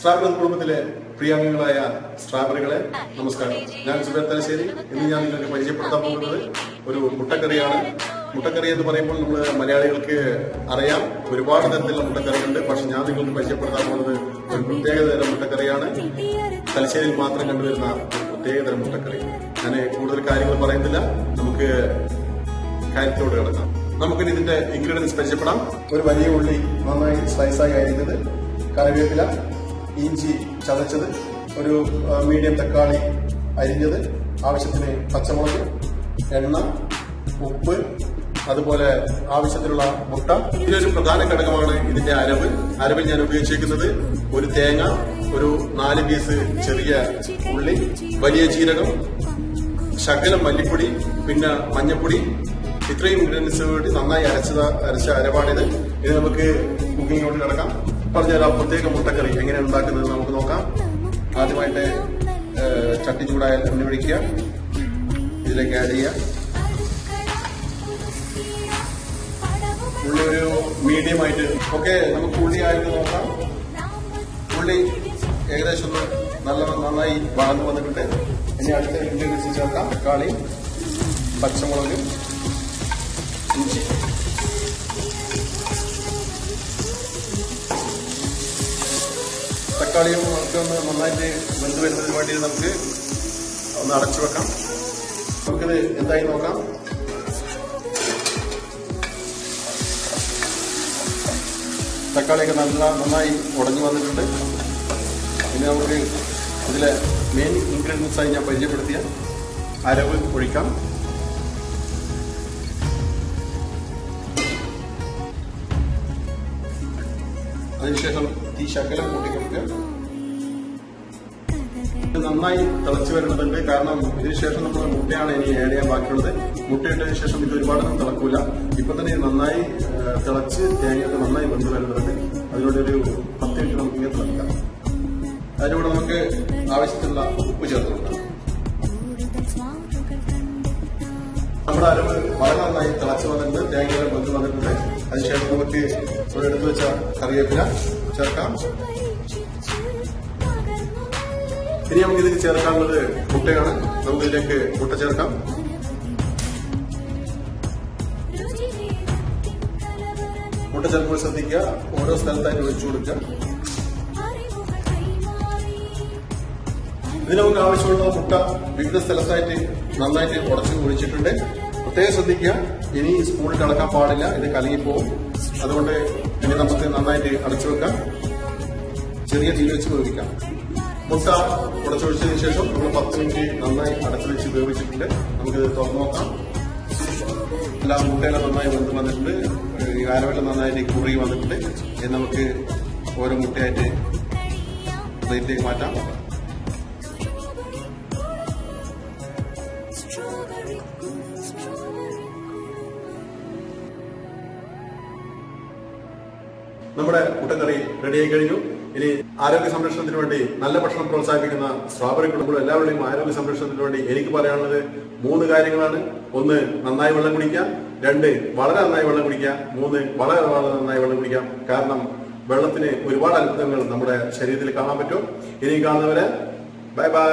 സ്ട്രാബറി കുടുംബത്തിലെ പ്രിയാംഗങ്ങളായ സ്ട്രാബറികളെ നമസ്കാരം. ഞാൻ സുബേർ തലശ്ശേരി. ഇന്ന് ഞാൻ നിങ്ങൾക്ക് പരിചയപ്പെടുത്താൻ പോകുന്നത് ഒരു മുട്ടക്കറിയാണ്. മുട്ടക്കറി എന്ന് പറയുമ്പോൾ നമ്മൾ മലയാളികൾക്ക് അറിയാം. ഒരുപാട് തരത്തിലുള്ള മുട്ടക്കറികളുണ്ട്. പക്ഷെ ഞാൻ നിങ്ങൾക്ക് പരിചയപ്പെടുത്താൻ പോകുന്നത് ഒരു പ്രത്യേകതരം മുട്ടക്കറിയാണ്. തലശ്ശേരിയിൽ മാത്രം കണ്ടുവരുന്ന ഒരു പ്രത്യേകതരം മുട്ടക്കറി. ഞാൻ കൂടുതൽ കാര്യങ്ങൾ പറയുന്നില്ല. നമുക്ക് കാര്യത്തോട് കിടക്കാം. നമുക്കിനി ഇതിന്റെ ഇൻഗ്രീഡിയൻസ് പരിചയപ്പെടാം. ഒരു വലിയ ഉള്ളി നന്നായി സ്ലൈസായി അരിഞ്ഞത് കറിവേപ്പില ഇഞ്ചി ചതച്ചത് ഒരു മീഡിയം തക്കാളി അരിഞ്ഞത് ആവശ്യത്തിന് പച്ചമുളക് എണ്ണ ഉപ്പ് അതുപോലെ ആവശ്യത്തിനുള്ള മുട്ട. ഒരു പ്രധാന ഘടകമാണ് ഇതിന്റെ അരവ്. അരവിൽ ഞാൻ ഉപയോഗിച്ചിരിക്കുന്നത് ഒരു തേങ്ങ ഒരു നാല് പീസ് ചെറിയ ഉള്ളി വലിയ ജീരകം ശകലം മല്ലിപ്പൊടി പിന്നെ മഞ്ഞപ്പൊടി. ഇത്രയും ഇൻഗ്രീഡിയൻസ് വേണ്ടി നന്നായി അരച്ചത് അരച്ച അരവാണിത്. ഇത് നമുക്ക് കുക്കിങ്ങിലോട്ട് കിടക്കാം. പറഞ്ഞുതരാം. പ്രത്യേക മുട്ടക്കറി എങ്ങനെയാണ് ഉണ്ടാക്കുന്നത് നമുക്ക് നോക്കാം. ആദ്യമായിട്ട് ചട്ടി ചൂടായ എണ്ണ ഒഴിക്കുക. ഇതിലേക്ക് ആഡ് ചെയ്യുക. ഉള്ളി ഒരു മീഡിയം ഓക്കെ നമുക്ക് ഉള്ളി ആയിട്ട് നോക്കാം. ഉള്ളി ഏകദേശം ഒന്ന് നല്ല നന്നായി വളർന്നു വന്നിട്ടുണ്ട്. ഇനി അടുത്ത ഇൻഗ്രീഡിയൻസ് ചേർക്കാം. തക്കാളി പച്ചമുളക് ഇഞ്ചി. തക്കാളിയും നമുക്ക് ഒന്ന് നന്നായിട്ട് വെന്ത് വരുന്നതിന് വേണ്ടി നമുക്ക് ഒന്ന് അടച്ചു വെക്കാം. നമുക്കിത് എന്തായി നോക്കാം? തക്കാളിയൊക്കെ നല്ല നന്നായി ഉടഞ്ഞു വന്നിട്ടുണ്ട്. ഇനി നമുക്ക് ഇതിലെ മെയിൻ ഇൻഗ്രീഡിയൻസായി ഞാൻ പരിചയപ്പെടുത്തിയ അരവ് ഒഴിക്കാം. അതിനുശേഷം തീ ശകലം കൂട്ടിക്കൊടുക്കുക നന്നായി തിളച്ചു വരുന്നുണ്ട്. കാരണം ഇതിനുശേഷം നമ്മൾ മുട്ടയാണ് ഇനി ആഡ് ചെയ്യാൻ ബാക്കിയുള്ളത്. മുട്ട ഇട്ടതിന് ശേഷം ഇത് ഒരുപാടൊന്നും തിളക്കൂല. ഇപ്പൊ തന്നെ നന്നായി തിളച്ച് തേങ്ങയൊക്കെ നന്നായി വെന്ത് വരുന്നുണ്ട്. നമ്മുടെ അരവ് വളരെ നന്നായി തിളച്ചു വന്നിട്ടുണ്ട്. തേങ്ങയുടെ ബന്ധം വന്നിട്ടുണ്ട്. അതിനുശേഷം നമുക്ക് ഇവിടെ എടുത്തു വെച്ച കറിവേപ്പില ചേർക്കാം. ഇനി നമുക്ക് ഇതിന് ചേർക്കാനുള്ളത് മുട്ടയാണ്. നമുക്ക് ഇതിലേക്ക് മുട്ട ചേർക്കാം. മുട്ട ചേർക്കുമ്പോൾ ശ്രദ്ധിക്കുക. ഓരോ സ്ഥലത്തായിട്ട് ഒഴിച്ചു കൊടുക്കുക. ഇതിന് നമുക്ക് ആവശ്യമുള്ള മുട്ട വിവിധ സ്ഥലത്തായിട്ട് നന്നായിട്ട് ഉടച്ച് ഒഴിച്ചിട്ടുണ്ട് പ്രത്യേകം ശ്രദ്ധിക്കുക. ഇനി സ്കൂളിൽ കടക്കാൻ പാടില്ല. ഇത് കലങ്ങിപ്പോവും. അതുകൊണ്ട് ഇനി നമുക്ക് നന്നായിട്ട് അടച്ചു വെക്കാം. ചെറിയ തീ വെച്ച് വേവിക്കാം. മുട്ട ഉടച്ചൊഴിച്ചതിന് ശേഷം നമ്മൾ പത്ത് മിനിറ്റ് നന്നായി അടച്ചു വെച്ച് വേവിച്ചിട്ടുണ്ട്. നമുക്കിത് തുറന്നു നോക്കാം. എല്ലാ മുട്ടയെല്ലാം നന്നായി വെന്ത് വന്നിട്ടുണ്ട്. ഈ അരവെല്ലാം നന്നായിട്ട് കുറുകി വന്നിട്ടുണ്ട്. നമുക്ക് ഓരോ മുട്ടയായിട്ട് പ്ലേറ്റിലേക്ക് മാറ്റാം. നമ്മുടെ മുട്ടക്കറി റെഡിയായി കഴിഞ്ഞു. ഇനി ആരോഗ്യ സംരക്ഷണത്തിന് വേണ്ടി നല്ല ഭക്ഷണം പ്രോത്സാഹിപ്പിക്കുന്ന സ്ട്രോബറി കുടുംബം എല്ലാവരുടെയും ആരോഗ്യ സംരക്ഷണത്തിന് വേണ്ടി എനിക്ക് പറയാനുള്ളത് മൂന്ന് കാര്യങ്ങളാണ്. ഒന്ന് നന്നായി വെള്ളം കുടിക്കുക. രണ്ട് വളരെ നന്നായി വെള്ളം കുടിക്കുക. മൂന്ന് വളരെ വളരെ നന്നായി വെള്ളം കുടിക്കാം കാരണം വെള്ളത്തിന് ഒരുപാട് അത്ഭുതങ്ങൾ നമ്മുടെ ശരീരത്തിൽ കാണാൻ പറ്റും. ഇനി കാണുന്നവരെ ബൈ ബൈ